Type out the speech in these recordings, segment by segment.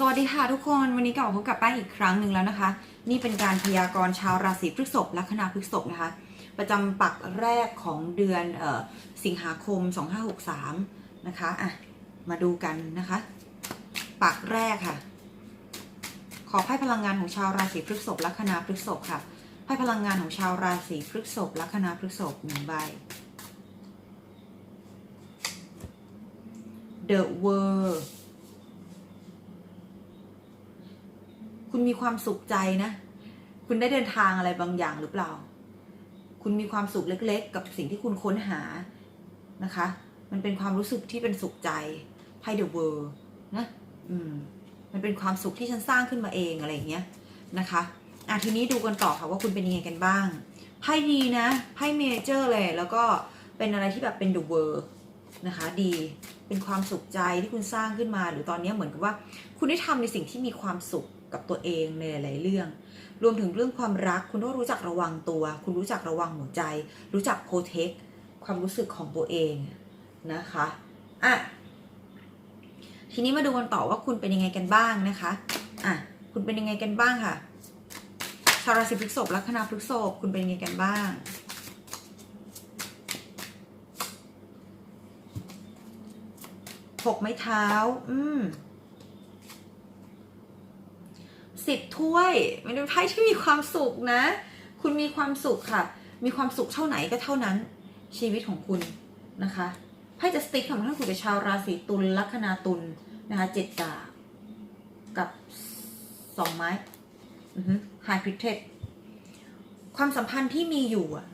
สวัสดีค่ะทุกคนวันนี้กลับมาพบกับป้งอีกครั้งหนึ่งแล้วนะคะ นี่เป็นการพยากรณ์ชาวราศีพฤษภลัคนาพฤษภนะคะ ประจำปักแรกของเดือนออสิงหาคม 2563 นะคะอะมาดูกันนะคะ ปักแรกค่ะ ขอไพ่พลังงานของชาวราศีพฤษภลัคนาพฤษภค่ะไพ่พลังงานของชาวราศีพฤษภลัคนาพฤษภหนึ่งใบ The World คุณมีความสุขใจนะ คุณได้เดินทางอะไรบางอย่างหรือเปล่า คุณมีความสุขเล็ก ๆ กับสิ่งที่คุณค้นหานะคะ มันเป็นความรู้สึกที่เป็นสุขใจไพ่ The World นะ อืม มันเป็นความสุขที่ฉันสร้างขึ้นมาเองอะไรอย่างเงี้ยนะคะอะทีนี้ดูกันต่อค่ะว่าคุณเป็นยังไงกันบ้าง ไพ่ดีนะ ไพ่เมเจอร์เลย แล้วก็เป็นอะไรที่แบบเป็น The World นะคะ ดี เป็นความสุขใจที่คุณสร้างขึ้นมา หรือตอนนี้เหมือนกับว่า คุณได้ทำในสิ่งที่มีความสุข กับตัวเองในหลาย ๆ เรื่อง รวมถึงเรื่องความรัก คุณต้องรู้จักระวังตัว คุณรู้จักระวังหัวใจ รู้จักโปรเทคความรู้สึกของตัวเองนะคะอะทีนี้มาดูกันต่อว่าคุณเป็นยังไงกันบ้างนะคะอะคุณเป็นยังไงกันบ้างค่ะชาวราศีพฤษภลัคนาพฤษภคุณเป็นยังไงกันบ้างหกไม้เท้า อืม สิบถ้วยมันเป็นไพ่ที่มีความสุขนะ คุณมีความสุขค่ะ มีความสุขเท่าไหนก็เท่านั้น ชีวิตของคุณนะคะไพ่จะสติ๊กของท่านคุณกับชาวราศีตุลลัคนาตุลนะคะเจ็ดดาบกับสองไม้ไฮพิเทสความสัมพันธ์ที่มีอยู่อะ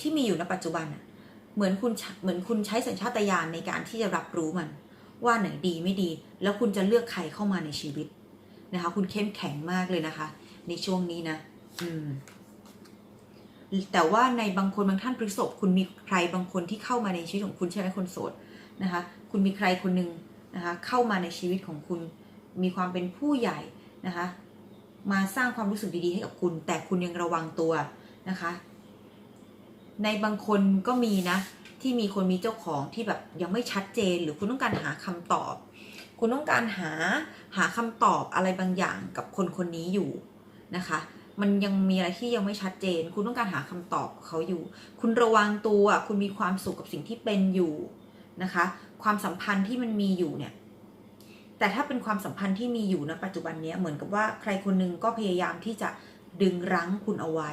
ที่มีอยู่ในปัจจุบันอะเหมือนคุณเหมือนคุณใช้สัญชาตญาณในการที่จะรับรู้มัน ว่าไหนดีไม่ดี แล้วคุณจะเลือกใครเข้ามาในชีวิต นะคะ คุณเข้มแข็งมากเลยนะคะ ในช่วงนี้นะ อืม แต่ว่าในบางคนบางท่านพฤษภคุณมีใครบางคนที่เข้ามาในชีวิตของคุณใช่ไหมคนโสดนะคะ คุณมีใครคนหนึ่งนะคะ เข้ามาในชีวิตของคุณ มีความเป็นผู้ใหญ่นะคะ มาสร้างความรู้สึกดีๆให้กับคุณ แต่คุณยังระวังตัวนะคะ ในบางคนก็มีนะที่มีคนมีเจ้าของที่แบบยังไม่ชัดเจนหรือคุณต้องการหาคำตอบ คุณต้องการหาหาคำตอบอะไรบางอย่างกับคนคนนี้อยู่นะคะ มันยังมีอะไรที่ยังไม่ชัดเจน คุณต้องการหาคำตอบเขาอยู่ คุณระวังตัวคุณมีความสุขกับสิ่งที่เป็นอยู่นะคะ ความสัมพันธ์ที่มันมีอยู่เนี่ยแต่ถ้าเป็นความสัมพันธ์ที่มีอยู่ณปัจจุบันนี้เหมือนกับว่าใครคนหนึงก็พยายามที่จะดึงรั้งคุณเอาไว้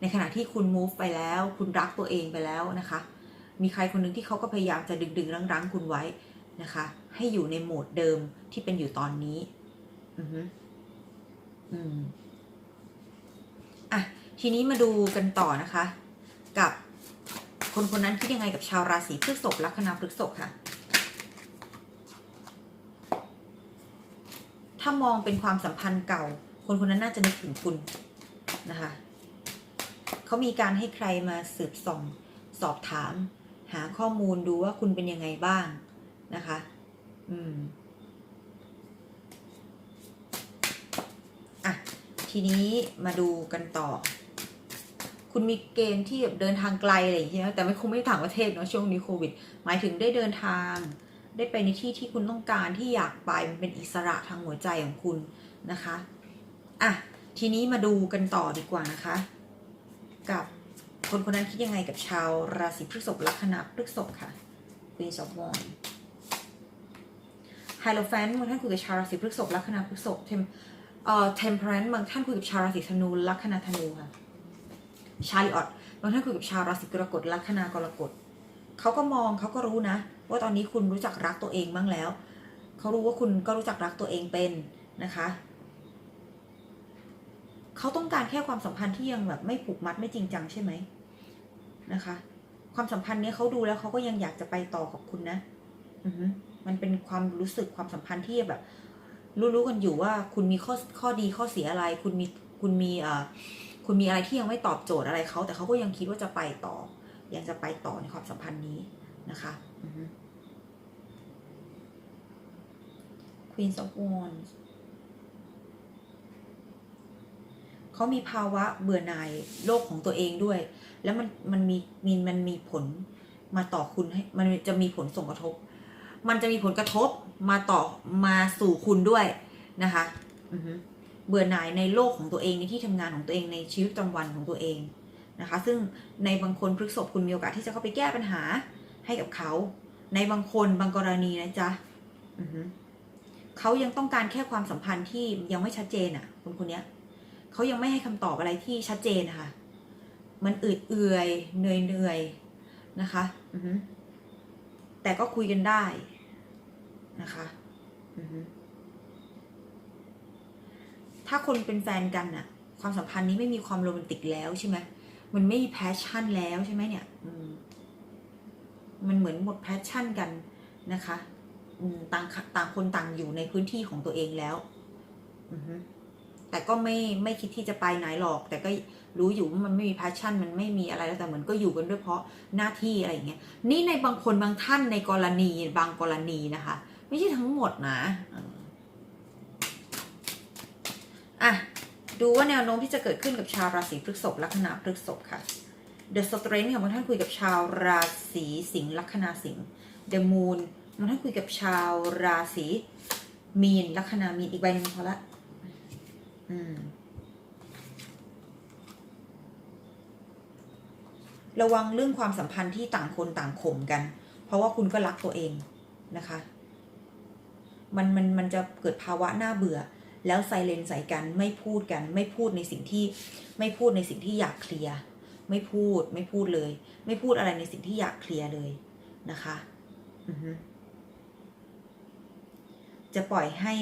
ในขณะที่คุณ move ไปแล้ว คุณรักตัวเองไปแล้วนะคะ มีใครคนหนึงที่เขาก็พยายามจะดึงดึงรั้งรั้งคุณไว้ นะคะ ให้อยู่ในโหมดเดิมที่เป็นอยู่ตอนนี้ อือฮึอืมอะ ทีนี้มาดูกันต่อนะคะ กับคนคนนั้นคิดยังไงกับชาวราศีพฤษภลัคนาพฤษภค่ะ ถ้ามองเป็นความสัมพันธ์เก่า คนคนนั้นน่าจะนึกถึงคุณนะคะ เขามีการให้ใครมาสืบส่อง สอบถาม หาข้อมูลดูว่าคุณเป็นยังไงบ้าง นะคะ อืมอะทีนี้มาดูกันต่อ คุณมีเกณฑ์ที่แบบเดินทางไกลอะไรอย่างเงี้ยแต่ไม่คงไม่ต่างประเทศเนาะช่วงนี้โควิด หมายถึงได้เดินทาง ได้ไปในที่ที่คุณต้องการที่อยากไปมันเป็นอิสระทางหัวใจของคุณนะคะอะทีนี้มาดูกันต่อดีกว่านะคะ กับคนคนนั้นคิดยังไงกับชาวราศีพฤษภลัคนาพฤษภค่ะ Queen of Wands ไฮโลแฟนบางท่านคุยกับชาวราศีพฤษภลัคนาพฤษภเทมเอ่อเทมเพรนบางท่านคุยกับชาวราศีธนูลัคนาธนูค่ะชาลิออตบางท่านคุยกับชาวราศีกรกฎลัคนากรกฎเขาก็มองเขาก็รู้นะ ว่าตอนนี้คุณรู้จักรักตัวเองบ้างแล้วเขารู้ว่าคุณก็รู้จักรักตัวเองเป็นนะคะเขาต้องการแค่ความสัมพันธ์ที่ยังแบบไม่ผูกมัดไม่จริงจังใช่ไหมนะคะ ความสัมพันธ์เนี้ยเขาดูแล้วเขาก็ยังอยากจะไปต่อกับคุณนะ อือ มันเป็นความรู้สึกความสัมพันธ์ที่แบบ รู้ๆกันอยู่ว่าคุณมีข้อข้อดีข้อเสียอะไร คุณมีคุณมีเอ่อคุณมีอะไรที่ยังไม่ตอบโจทย์อะไรเขาแต่เขาก็ยังคิดว่าจะไปต่อ ยังจะไปต่อในความสัมพันธ์นี้นะคะอือฮึ Queen of Wands เขามีภาวะเบื่อหน่ายโลกของตัวเองด้วย แล้วมันมันมีมีมันมีผลมาต่อคุณให้มันจะมีผลส่งกระทบ มันจะมีผลกระทบมาต่อมาสู่คุณด้วยนะคะอือฮึเบื่อหน่ายในโลกของตัวเองในที่ทำงานของตัวเองในชีวิตประจำวันของตัวเองนะคะ ซึ่งในบางคนพฤกษบคุณมีโอกาสที่จะเข้าไปแก้ปัญหาให้กับเขา ในบางคนบางกรณีนะจ๊ะอือฮึเขายังต้องการแค่ความสัมพันธ์ที่ยังไม่ชัดเจนอะ่ะ คนคนเนี้ยเขายังไม่ให้คำตอบอะไรที่ชัดเจนนะคะมันอืดเอื่อยเหนื่อยเหนื่อยๆนะคะ อือฮึ แต่ก็คุยกันได้นะคะถ้าคนเป็นแฟนกันน่ะความสัมพันธ์นี้ไม่มีความโรแมนติกแล้วใช่ไหมมันไม่มีแพชชั่นแล้วใช่ไหมเนี่ยอืมมันเหมือนหมดแพชชั่นกันนะคะอืต่างต่างคนต่างอยู่ในพื้นที่ของตัวเองแล้วอืแต่ก็ไม่ไม่คิดที่จะไปไหนหรอก แต่ก็ รู้อยู่ว่ามันไม่มีแพชชั่น มันไม่มีอะไรแล้วแต่เหมือนก็อยู่กันด้วยเพราะหน้าที่อะไรอย่างเงี้ยนี่ในบางคนบางท่านในกรณีบางกรณีนะคะ ไม่ใช่ทั้งหมดนะอะดูว่าแนวโน้มที่จะเกิดขึ้นกับชาวราศีพฤษภลัคนาพฤษภค่ะ The Strength ค่ะบางท่านคุยกับชาวราศีสิงห์ลัคนาสิงห์ The Moon บางท่านคุยกับชาวราศีมีนลัคนามีนอีกใบหนึ่งพอละ อืม ระวังเรื่องความสัมพันธ์ที่ต่างคนต่างข่มกัน เพราะว่าคุณก็รักตัวเองนะคะ มันมันมันจะเกิดภาวะน่าเบื่อ แล้วไซเลนใส่กันไม่พูดกัน ไม่พูดในสิ่งที่ไม่พูดในสิ่งที่อยากเคลียร์ไม่พูดไม่พูดเลย ไม่พูดอะไรในสิ่งที่อยากเคลียร์เลยนะคะอือจะปล่อยให้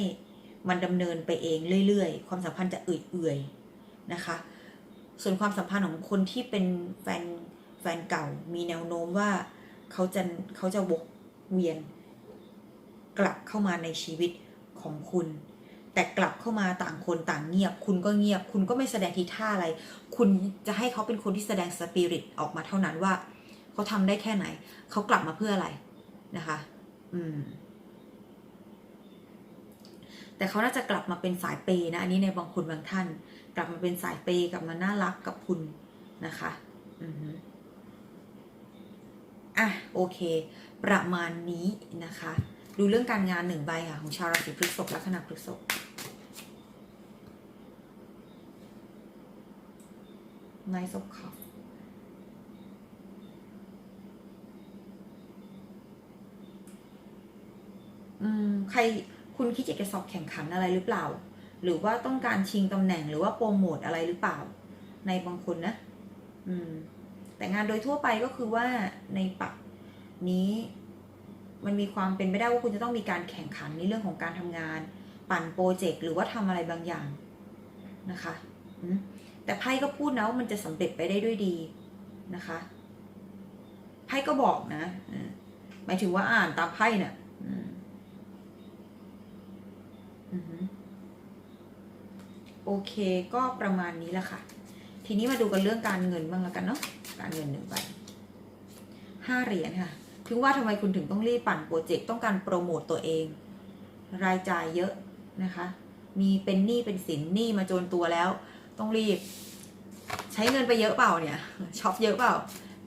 มันดำเนินไปเองเรื่อยๆ ความสัมพันธ์จะเอื่อยๆนะคะ ส่วนความสัมพันธ์ของคนที่เป็นแฟน ฟนเก่ามีแนวโน้มว่าเขาจะเขาจะวกเวียน กลับเข้ามาในชีวิตของคุณ แต่กลับเข้ามาต่างคนต่างเงียบ คุณก็เงียบ คุณก็ไม่แสดงทีท่าอะไร คุณจะให้เขาเป็นคนที่แสดงสปิริตออกมาเท่านั้นว่าเขาทำได้แค่ไหน เขากลับมาเพื่ออะไรนะคะ อืม แต่เขาน่าจะกลับมาเป็นสายเปย์นะ อันนี้ในบางคนบางท่าน กลับมาเป็นสายเปย์กลับมาน่ารักกับคุณนะคะ อือ อะโอเค ประมาณนี้นะคะ ดูเรื่องการงานหนึ่งใบค่ะ ของชาวราศีพฤษภลัคนาพฤษภ Nice of Cups อืมใครคุณคิดอยากจะสอบแข่งขันอะไรหรือเปล่า หรือว่าต้องการชิงตำแหน่งหรือว่าโปรโมทอะไรหรือเปล่า ในบางคนนะ อืม แต่งานโดยทั่วไปก็คือว่าในปักนี้มันมีความเป็นไปได้ว่าคุณจะต้องมีการแข่งขันในเรื่องของการทำงาน ปั่นโปรเจกต์หรือว่าทำอะไรบางอย่างนะคะแต่ไพ่ก็พูดนะว่ามันจะสำเร็จไปได้ด้วยดีนะคะไพ่ก็บอกนะหมายถึงว่าอ่านตามไพ่เนี่ยโอเคก็ประมาณนี้แหละค่ะ ทีนี้มาดูกันเรื่องการเงินบ้างแล้วกันเนาะ การเงินหนึ่งใบห้าเหรียญค่ะถึงว่าทำไมคุณถึงต้องรีบปั่นโปรเจกต์ต้องการโปรโมตตัวเอง รายจ่ายเยอะนะคะ มีเป็นหนี้เป็นสินหนี้มาจนตัวแล้ว ต้องรีบ ใช้เงินไปเยอะเปล่าเนี่ยช็อปเยอะเปล่า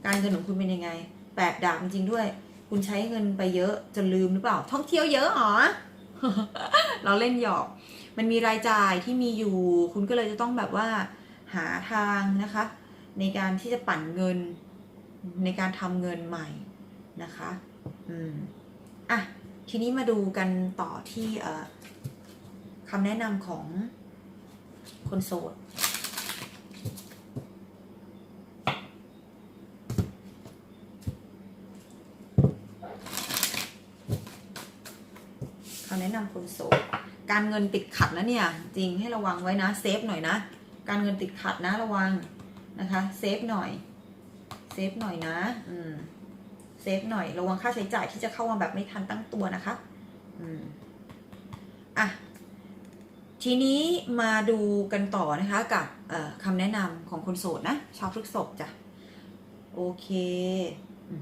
การเงินของคุณเป็นยังไงแปดดาบจริงๆด้วย คุณใช้เงินไปเยอะจนลืมหรือเปล่า ท่องเที่ยวเยอะหรอเราเล่นหยอก มันมีรายจ่ายที่มีอยู่ คุณก็เลยจะต้องแบบว่า หาทางนะคะ ในการที่จะปั่นเงินในการทำเงินใหม่นะคะ อืม อะ ทีนี้มาดูกันต่อที่เอ่อคำแนะนำของคนโสด คำแนะนำคนโสด การเงินติดขัดนะเนี่ย จริงให้ระวังไว้นะ เซฟหน่อยนะ การเงินติดขัดนะระวัง นะคะเซฟหน่อยเซฟหน่อยนะอืมเซฟหน่อยระวังค่าใช้จ่ายที่จะเข้ามาแบบไม่ทันตั้งตัวนะคะอืมอะทีนี้มาดูกันต่อนะคะกับคำแนะนำของคนโสดนะชาวพฤกษภจ้ะโอเคอ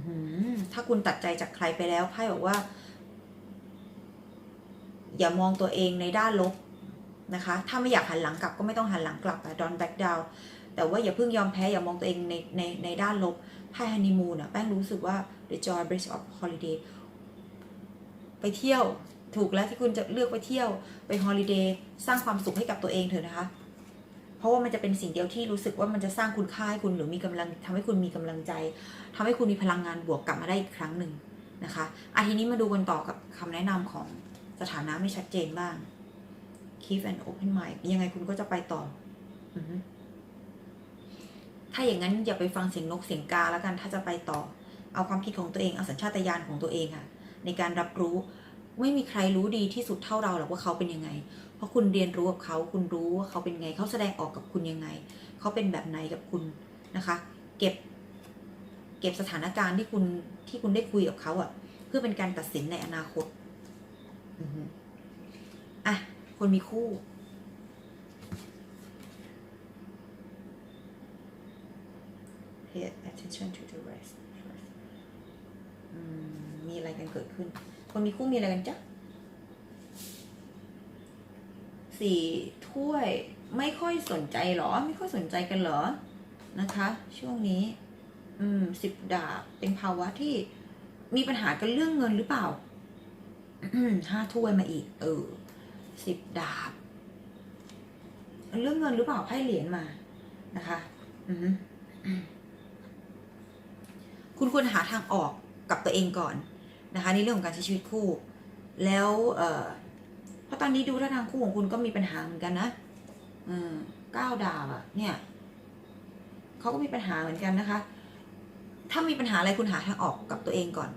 ถ้าคุณตัดใจจากใครไปแล้วไพ่บอกว่า อย่ามองตัวเองในด้านลบนะคะ ถ้าไม่อยากหันหลังกลับก็ไม่ต้องหันหลังกลับอะ don't back down แแต่ว่าอย่าเพิ่งยอมแพ้อย่ามองตัวเองในในในด้านลบไพ่ฮันนีมูนอะแป้งรู้สึกว่า the joy breath of holiday ไปเที่ยวถูกแล้วที่คุณจะเลือกไปเที่ยวไปฮอลิเดย์สร้างความสุขให้กับตัวเองเถอะนะคะ เพราะว่ามันจะเป็นสิ่งเดียวที่รู้สึกว่ามันจะสร้างคุณค่าให้คุณหรือมีกำลังทำให้คุณมีกำลังใจทำให้คุณมีพลังงานบวกกลับมาได้อีกครั้งหนึ่งนะคะอาทีนี้มาดูกันต่อกับคำแนะนำของสถานะไม่ชัดเจนบ้าง keep an open mind ยังไงคุณก็จะไปต่อออ ถ้าอย่างนั้นอย่าไปฟังเสียงนกเสียงกาแล้วกันถ้าจะไปต่อ เอาความคิดของตัวเองเอาสัญชาตญาณของตัวเองค่ะ ในการรับรู้ไม่มีใครรู้ดีที่สุดเท่าเราหรอกว่าเขาเป็นยังไง เพราะคุณเรียนรู้กับเขาคุณรู้ว่าเขาเป็นไง เขาแสดงออกกับคุณยังไง เขาเป็นแบบไหนกับคุณนะคะ เก็บ เก็บสถานการณ์ที่คุณที่คุณได้คุยกับเขาอะ่ะ เพื่อเป็นการตัดสินในอนาคตอ,อะคนมีคู่ pay attention to the rest first มีอะไรกันเกิดขึ้น คนมีคู่มีอะไรกันจ๊ะสี่ถ้วยไม่ค่อยสนใจหรอ ไม่ค่อยสนใจกันเหรอ นะคะ ช่วงนี้ อืมสิบดาบเป็นภาวะที่มีปัญหากันเรื่องเงินหรือเปล่าห้าถ้วยมาอีก เออสิบดาบ เรื่องเงินหรือเปล่าไพ่เหรียญมานะคะ อือฮึ คุณควรหาทางออกกับตัวเองก่อนนะคะในเรื่องของการใช้ชีวิตคู่ แล้วเพราะตอนนี้ดูท่าทางคู่ของคุณก็มีปัญหาเหมือนกันนะก้าวดาบอะเนี่ยเขาก็มีปัญหาเหมือนกันนะคะ ถ้ามีปัญหาอะไรคุณหาทางออกกับตัวเองก่อน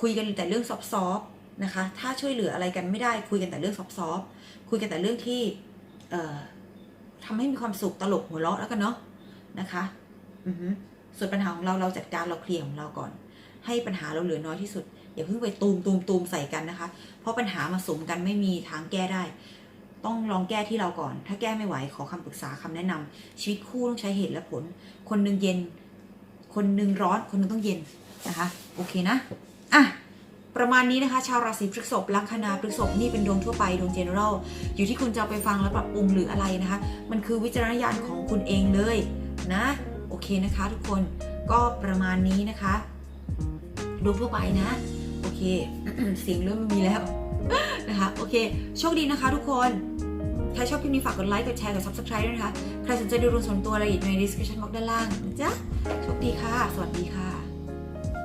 คุยกันแต่เรื่องซอฟต์ๆนะคะ ถ้าช่วยเหลืออะไรกันไม่ได้คุยกันแต่เรื่องซอฟต์ๆคุยกันแต่เรื่องที่เออทำให้มีความสุขตลกหัวเราะแล้วกันเนาะนะคะ อือฮึ ส่วนปัญหาของเราเราจัดการเราเคลียร์ของเราก่อน ให้ปัญหาเราเหลือน้อยที่สุดอย่าเพิ่งไปตูมตูมตูมใส่กันนะคะ เพราะปัญหามาสมกันไม่มีทางแก้ได้ ต้องลองแก้ที่เราก่อน ถ้าแก้ไม่ไหวขอคำปรึกษาคำแนะนำชีวิตคู่ต้องใช้เหตุและผล คนหนึ่งเย็น คนหนึ่งร้อน คนนึงต้องเย็นนะคะ โอเคนะอะประมาณนี้นะคะ ชาวราศีพฤษภลัคนาพฤษภนี่เป็นดวงทั่วไปดวง general อยู่ที่คุณจะไปฟังแล้วปรับปรุงหรืออะไรนะคะ มันคือวิจารณญาณของคุณเองเลยนะ โอเคนะคะทุกคนก็ประมาณนี้นะคะดวงทั่วไปนะ โอเคเสียงเริ่มไม่มีแล้วนะคะ โอเค โชคดีนะคะทุกคนใครชอบคลิปนี้ฝากกดไลค์ กดแชร์ กด subscribe ด้วยนะคะ ใครสนใจดูรวมส่วนตัวรายละเอียดใน description box ด้านล่างนะจ๊ะ โชคดีค่ะ สวัสดีค่ะ